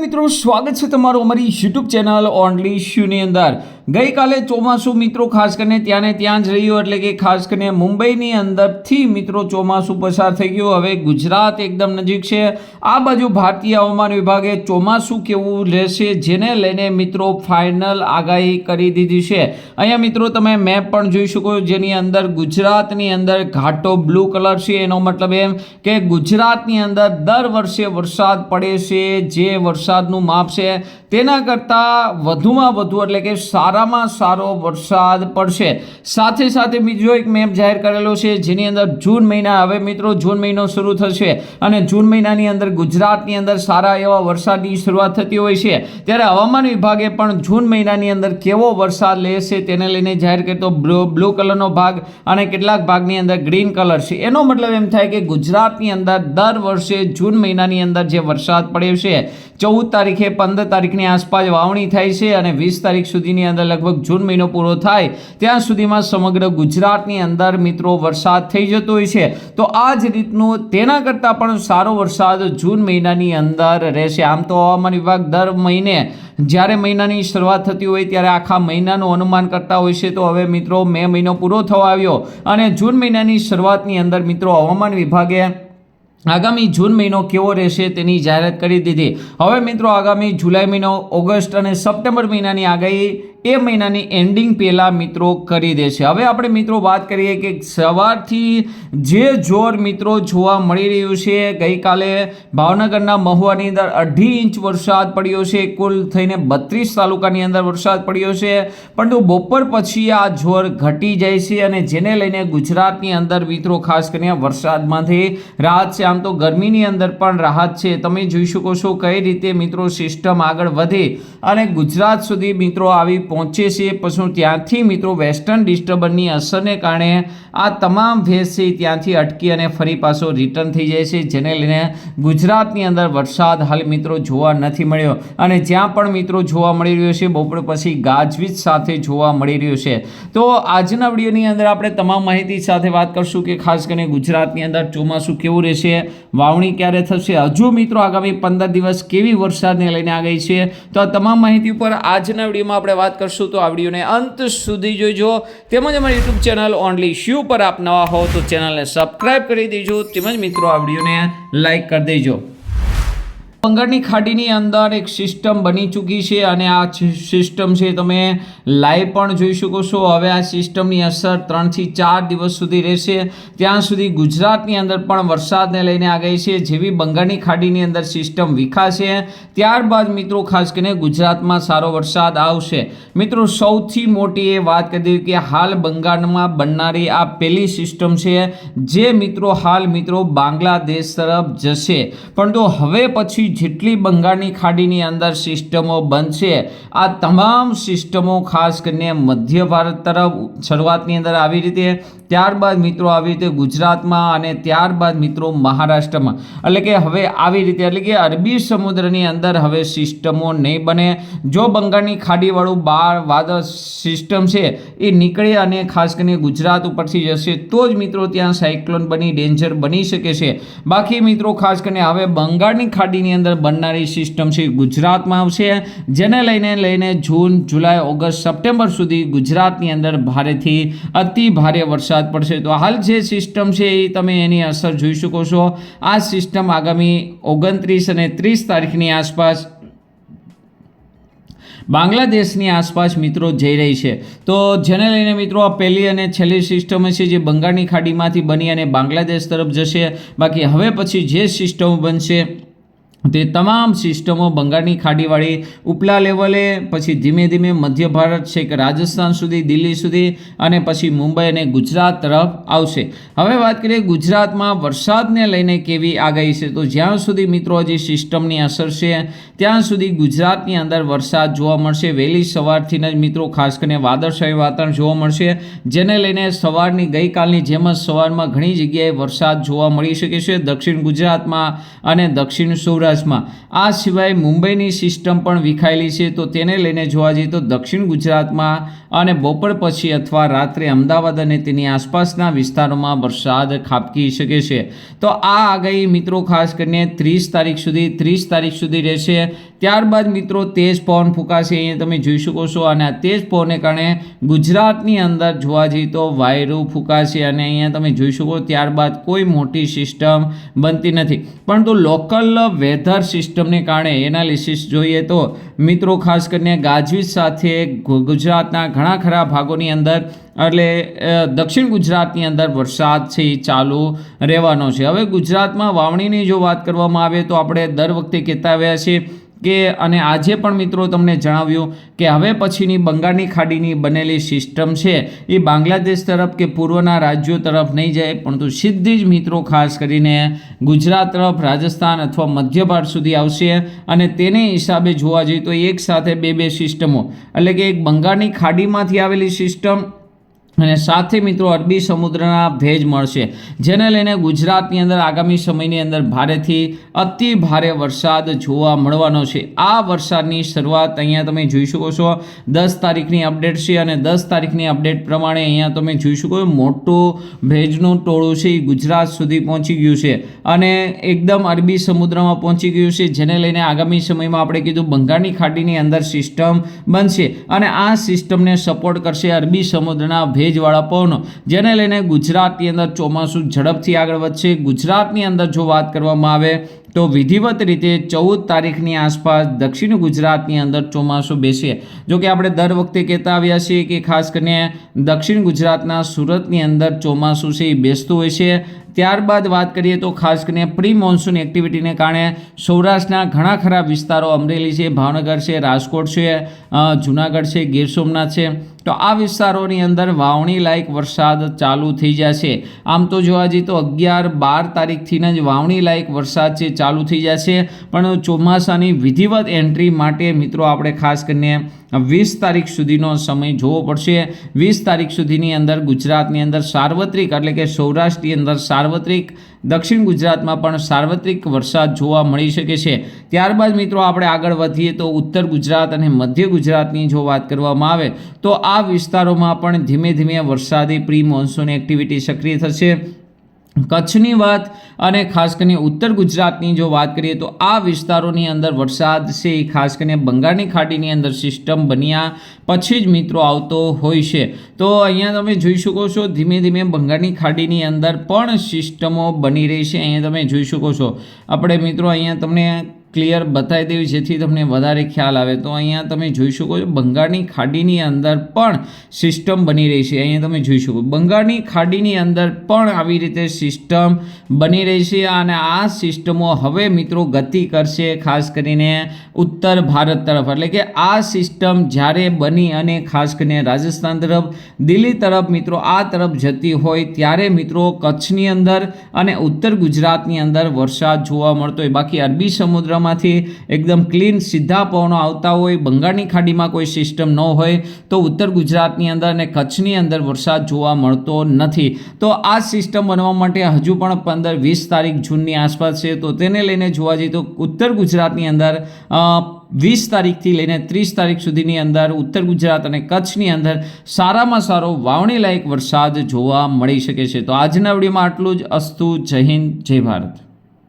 મિત્રો સ્વાગત છે તમારું અમારી યુટ્યુબ ચેનલ ઓનલી શ્યુની અંદર. ગઈકાલે ચોમાસું મિત્રો ખાસ કરીને ત્યાં ને ત્યાં જ રહ્યું, એટલે કે ખાસ કરીને મુંબઈની અંદરથી મિત્રો ચોમાસું પસાર થઈ ગયું. હવે ગુજરાત એકદમ નજીક છે. આ બાજુ ભારતીય હવામાન વિભાગે ચોમાસું કેવું રહેશે જેને લઈને મિત્રો ફાઇનલ આગાહી કરી દીધી છે. અહીંયા મિત્રો તમે મેપ પણ જોઈ શકો જેની અંદર ગુજરાતની અંદર ઘાટો બ્લુ કલર છે. એનો મતલબ એમ કે ગુજરાતની અંદર દર વર્ષે વરસાદ પડે છે, જે વરસાદનું માપ છે. તેના કરતાં વધુમાં વધુ, એટલે કે સારામાં સારો વરસાદ પડશે. સાથે સાથે બીજો એક મેપ જાહેર કરેલો છે, જેની અંદર જૂન મહિના હવે મિત્રો, જૂન મહિનો શરૂ થશે અને જૂન મહિનાની અંદર ગુજરાતની અંદર સારા એવા વરસાદની શરૂઆત થતી હોય છે. ત્યારે હવામાન વિભાગે પણ જૂન મહિનાની અંદર કેવો વરસાદ લેશે તેને લઈને જાહેર કરતો બ્લુ બ્લુ કલરનો ભાગ અને કેટલાક ભાગની અંદર ગ્રીન કલર છે. એનો મતલબ એમ થાય કે ગુજરાતની અંદર દર વર્ષે જૂન મહિનાની અંદર જે વરસાદ પડ્યો છે, ચૌદ તારીખે પંદર તારીખની આસપાસ વાવણી થાય છે અને વીસ તારીખ સુધીની અંદર લગભગ જૂન મહિનો પૂરો થાય, ત્યાં સુધીમાં સમગ્ર ગુજરાતની અંદર મિત્રો વરસાદ થઈ જતો હોય છે. તો આ જ રીતનું તેના કરતાં પણ સારો વરસાદ જૂન મહિનાની અંદર રહેશે. આમ તો હવામાન વિભાગ દર મહિને, જ્યારે મહિનાની શરૂઆત થતી હોય ત્યારે આખા મહિનાનું અનુમાન કરતા હોય છે. તો હવે મિત્રો મે મહિનો પૂરો થવા આવ્યો અને જૂન મહિનાની શરૂઆતની અંદર મિત્રો હવામાન વિભાગે આગામી જૂન મહિનો કેવો રહેશે તેની જાહેરાત કરી દીધી. હવે મિત્રો આગામી જુલાઈ મહિનો ઓગસ્ટ અને સપ્ટેમ્બર મહિનાની આગાહી એ મહિનાની એન્ડિંગ પહેલાં મિત્રો કરી દે છે. હવે આપણે મિત્રો વાત કરીએ કે સવારથી જે જોર મિત્રો જોવા મળી રહ્યું છે, ગઈકાલે ભાવનગરના મહુવાની અંદર અઢી ઇંચ વરસાદ પડ્યો છે, કુલ થઈને બત્રીસ તાલુકાની અંદર વરસાદ પડ્યો છે. પરંતુ બપોર પછી આ જોર ઘટી જાય છે અને જેને લઈને ગુજરાતની અંદર મિત્રો ખાસ કરીને વરસાદમાંથી રાહત છે. આમ તો ગરમીની અંદર પણ રાહત છે. તમે જોઈ શકો છો કઈ રીતે મિત્રો સિસ્ટમ આગળ વધે અને ગુજરાત સુધી મિત્રો આવી પહોંચે છે. પછી ત્યાંથી મિત્રો વેસ્ટર્ન ડિસ્ટર્બન્સની અસરને કારણે આ તમામ ભેજ છે ત્યાંથી અટકી અને ફરી પાછો રિટર્ન થઈ જાય છે. જેને લઈને ગુજરાતની અંદર વરસાદ હાલ મિત્રો જોવા નથી મળ્યો અને જ્યાં પણ મિત્રો જોવા મળી રહ્યો છે, બપોર પછી ગાજવીજ સાથે જોવા મળી રહ્યો છે. તો આજના વિડીયોની અંદર આપણે તમામ માહિતી સાથે વાત કરશું કે ખાસ કરીને ગુજરાતની અંદર ચોમાસું કેવું રહેશે, વાવણી ક્યારે થશે? હજુ મિત્રો આગામી પંદર દિવસ કેવી વરસાદને લઈને આ ગઈ છે? તો આ તમામ માહિતી ઉપર આજના વિડીયોમાં આપણે વાત કરશું તો આ વિડીયોને અંત સુધી જોઈજો તેમજ અમારી યુટ્યુબ ચેનલ ઓનલી શ્યુ પર આપ નવા હો તો ચેનલને સબસ્ક્રાઈબ કરી દેજો. તેમજ મિત્રો, આ વિડીયોને લાઈક કરી દેજો. બંગાળની ખાડીની અંદર એક સિસ્ટમ બની ચૂકી છે અને આ સિસ્ટમ છે તમે લાઈવ પણ જોઈ શકો છો. હવે આ સિસ્ટમની અસર ત્રણથી ચાર દિવસ સુધી રહેશે. ત્યાં સુધી ગુજરાતની અંદર પણ વરસાદને લઈને આ ગઈ છે. જેવી બંગાળની ખાડીની અંદર સિસ્ટમ વિખાશે ત્યારબાદ મિત્રો ખાસ કરીને ગુજરાતમાં સારો વરસાદ આવશે. મિત્રો, સૌથી મોટી એ વાત કરી દીધી કે હાલ બંગાળમાં બનનારી આ પહેલી સિસ્ટમ છે જે મિત્રો, હાલ મિત્રો બાંગ્લાદેશ તરફ જશે. પરંતુ હવે પછી જેટલી બંગાળની ખાડીની અંદર સિસ્ટમો બનશે, આ તમામ સિસ્ટમો ખાસ કરીને મધ્ય ભારત તરફ શરૂઆતની અંદર આવી રીતે ત્યારબાદ મિત્રો આવી રીતે ગુજરાતમાં અને ત્યારબાદ મિત્રો મહારાષ્ટ્રમાં. એટલે કે હવે આવી રીતે, એટલે કે અરબી સમુદ્રની અંદર હવે સિસ્ટમો નહીં બને. જો બંગાળની ખાડીવાળું બાર વાદળ સિસ્ટમ છે, એ નીકળે અને ખાસ કરીને ગુજરાત ઉપરથી જશે, તો જ મિત્રો ત્યાં સાયક્લોન બની, ડેન્જર બની શકે છે. બાકી મિત્રો ખાસ કરીને હવે બંગાળની ખાડીની અંદર બનનારી સિસ્ટમ છે ગુજરાતમાં આવશે. જેને લઈને લઈને જૂન, જુલાઈ, ઓગસ્ટ, સપ્ટેમ્બર સુધી ગુજરાતની અંદર ભારેથી અતિ ભારે વરસાદ પડશે. તો હાલ જે સિસ્ટમ છે એ તમે એની અસર જોઈ શકો છો. આ સિસ્ટમ આગામી ઓગણત્રીસ અને ત્રીસ તારીખની આસપાસ બાંગ્લાદેશની આસપાસ મિત્રો જઈ રહી છે. તો જેને લઈને મિત્રો આ પહેલી અને છેલ્લી સિસ્ટમ છે જે બંગાળની ખાડીમાંથી બની અને બાંગ્લાદેશ તરફ જશે. બાકી હવે પછી જે સિસ્ટમ બનશે તે તમામ સિસ્ટમો બંગાળની ખાડીવાળી ઉપલા લેવલે, પછી ધીમે ધીમે મધ્ય ભારત છે કે રાજસ્થાન સુધી, દિલ્હી સુધી અને પછી મુંબઈ અને ગુજરાત તરફ આવશે. હવે વાત કરીએ ગુજરાતમાં વરસાદને લઈને કેવી આગાહી છે, તો જ્યાં સુધી મિત્રો હજી સિસ્ટમની અસર છે, ત્યાં સુધી ગુજરાતની અંદર વરસાદ જોવા મળશે. વહેલી સવારથી જ મિત્રો, ખાસ કરીને વાદળછાયું વાતાવરણ જોવા મળશે, જેને લઈને સવારની, ગઈકાલની જેમ જ સવારમાં ઘણી જગ્યાએ વરસાદ જોવા મળી શકે છે. દક્ષિણ ગુજરાતમાં અને દક્ષિણ સૌરાષ્ટ્ર સૌરાષ્ટ્રમાં આ સિવાય મુંબઈની સિસ્ટમ પણ વિખાયેલી છે, તો તેને લઈને જોવા જઈએ તો દક્ષિણ ગુજરાતમાં અને બપોર પછી અથવા રાત્રે અમદાવાદ અને તેની આસપાસના વિસ્તારોમાં વરસાદ ખાબકી શકે છે. તો આ આગાહી મિત્રો ખાસ કરીને ત્રીસ તારીખ સુધી, ત્રીસ તારીખ સુધી રહેશે. ત્યારબાદ મિત્રો તેજ પવન ફૂંકાશે, અહીંયા તમે જોઈ શકો છો. અને આ તેજ પવનને કારણે ગુજરાતની અંદર જોવા જઈએ તો વાયરું ફૂંકાશે અને અહીંયા તમે જોઈ શકો, ત્યારબાદ કોઈ મોટી સિસ્ટમ બનતી નથી. પરંતુ લોકલ વેધર સિસ્ટમને કારણે એનાલિસિસ જોઈએ તો મિત્રો ખાસ કરીને ગાજવીજ સાથે ગુજરાતના ઘણા ખરા ભાગોની અંદર એટલે દક્ષિણ ગુજરાતની અંદર વરસાદ છે, એ ચાલુ રહેવાનો છે. હવે ગુજરાતમાં વાવણીની જો વાત કરવામાં આવે તો આપણે દર વખતે કહેતા આવ્યા છીએ કે અને આજે પણ મિત્રો તમને જણાવ્યું કે હવે પછીની બંગાળની ખાડીની બનેલી સિસ્ટમ છે, એ બાંગ્લાદેશ તરફ કે પૂર્વના રાજ્યો તરફ નહીં જાય, પરંતુ સીધી જ મિત્રો ખાસ કરીને ગુજરાત તરફ, રાજસ્થાન અથવા મધ્ય ભારત સુધી આવશે અને તેને હિસાબે જોવા જઈએ તો એક સાથે બે બે સિસ્ટમો, એટલે કે એક બંગાળની ખાડીમાંથી આવેલી સિસ્ટમ અને સાથે મિત્રો અરબી સમુદ્રના ભેજ મળશે. જેને લઈને ગુજરાતની અંદર આગામી સમયની અંદર ભારેથી અતિ ભારે વરસાદ જોવા મળવાનો છે. આ વરસાદની શરૂઆત અહીંયા તમે જોઈ શકો છો. દસ તારીખની અપડેટ છે અને દસ તારીખની અપડેટ પ્રમાણે અહીંયા તમે જોઈ શકો મોટું ભેજનું ટોળું છે એ ગુજરાત સુધી પહોંચી ગયું છે. અને એકદમ અરબી સમુદ્રમાં પહોંચી ગયું છે, જેને લઈને આગામી સમયમાં આપણે કીધું બંગાળની ખાડીની અંદર સિસ્ટમ બનશે. અને આ સિસ્ટમને સપોર્ટ કરશે અરબી સમુદ્રના ભેજવાળા પવનો. જેને લઈને ગુજરાતની અંદર ચોમાસું ઝડપથી આગળ વધશે. ગુજરાતની અંદર જો વાત કરવામાં આવે તો વિધિવત રીતે ચૌદ તારીખની આસપાસ દક્ષિણ ગુજરાતની અંદર ચોમાસું બેસીએ જો કે આપણે દર વખતે કહેતા આવ્યા છીએ કે ખાસ કરીને દક્ષિણ ગુજરાતના સુરતની અંદર ચોમાસું છે એ બેસતું હોય છે. ત્યારબાદ વાત કરીએ તો ખાસ કરીને પ્રી મોન્સૂન એક્ટિવિટીને કારણે સૌરાષ્ટ્રના ઘણા ખરા વિસ્તારો અમરેલી છે, ભાવનગર છે, રાજકોટ છે જુનાગઢ છે, ગીર સોમનાથ છે. તો આ વિસ્તારોની અંદર વાવણી લાયક વરસાદ ચાલુ થઈ જશે આમ તો જોવા જઈએ તો અગિયાર બાર તારીખથી જ વાવણી લાયક વરસાદ છે, ચાલુ થઈ જશે પણ ચોમાસાની વિધિવત એન્ટ્રી માટે મિત્રો આપણે ખાસ કરીને વીસ તારીખ સુધીનો સમય જોવો પડશે. વીસ તારીખ સુધીની અંદર ગુજરાતની અંદર સાર્વત્રિક એટલે કે સૌરાષ્ટ્રની અંદર સાર્વત્રિક, દક્ષિણ ગુજરાતમાં પણ સાર્વત્રિક વરસાદ જોવા મળી શકે છે. ત્યારબાદ મિત્રો આપણે આગળ વધીએ તો ઉત્તર ગુજરાત અને મધ્ય ગુજરાતની જો વાત કરવામાં આવે, તો આ વિસ્તારોમાં પણ ધીમે ધીમે વરસાદી પ્રી મોન્સૂન એક્ટિવિટી સક્રિય થશે. કચ્છની વાત અને ખાસ કરીને ઉત્તર ગુજરાતની જો વાત કરીએ તો આ વિસ્તારોની અંદર વરસાદ છે એ ખાસ કરીને બંગાળની ખાડીની અંદર સિસ્ટમ બન્યા પછી જ મિત્રો આવતો હોય છે. તો અહીંયા તમે જોઈ શકો છો ધીમે ધીમે બંગાળની ખાડીની અંદર પણ સિસ્ટમો બની રહી છે. અહીંયા તમે જોઈ શકો છો. આપણે મિત્રો અહીંયા તમને ક્લિયર બતાવી દેવી, જેથી તમને વધારે ખ્યાલ આવે. તો અહીંયા તમે જોઈ શકો છો, બંગાળની ખાડીની અંદર પણ સિસ્ટમ બની રહી છે. અહીંયા તમે જોઈ શકો બંગાળની ખાડીની અંદર પણ આવી રીતે સિસ્ટમ બની રહી છે અને આ સિસ્ટમો હવે મિત્રો ગતિ કરશે, ખાસ કરીને ઉત્તર ભારત તરફ. એટલે કે આ સિસ્ટમ જ્યારે બની અને ખાસ કરીને રાજસ્થાન તરફ, દિલ્હી તરફ મિત્રો આ તરફ જતી હોય, ત્યારે મિત્રો કચ્છની અંદર અને ઉત્તર ગુજરાતની અંદર વરસાદ જોવા મળતો હોય. બાકી અરબી સમુદ્રમાંથી એકદમ ક્લીન સીધા પવનો આવતા હોય, બંગાળની ખાડીમાં કોઈ સિસ્ટમ ન હોય, તો ઉત્તર ગુજરાતની અંદર અને કચ્છની અંદર વરસાદ જોવા મળતો નથી. તો આ સિસ્ટમ બનવા માટે હજુ પણ પંદર વીસ તારીખ જૂનની આસપાસ છે, તો તેને લઈને જોવા જઈએ તો ઉત્તર ગુજરાતની અંદર વીસ તારીખથી લઈને ત્રીસ તારીખ સુધીની અંદર ઉત્તર ગુજરાત અને કચ્છની અંદર સારામાં સારો વાવણી લાયક વરસાદ જોવા મળી શકે છે. તો આજના વિડીયોમાં આટલું જ. અસ્તુ, જય હિન્દ, જય ભારત.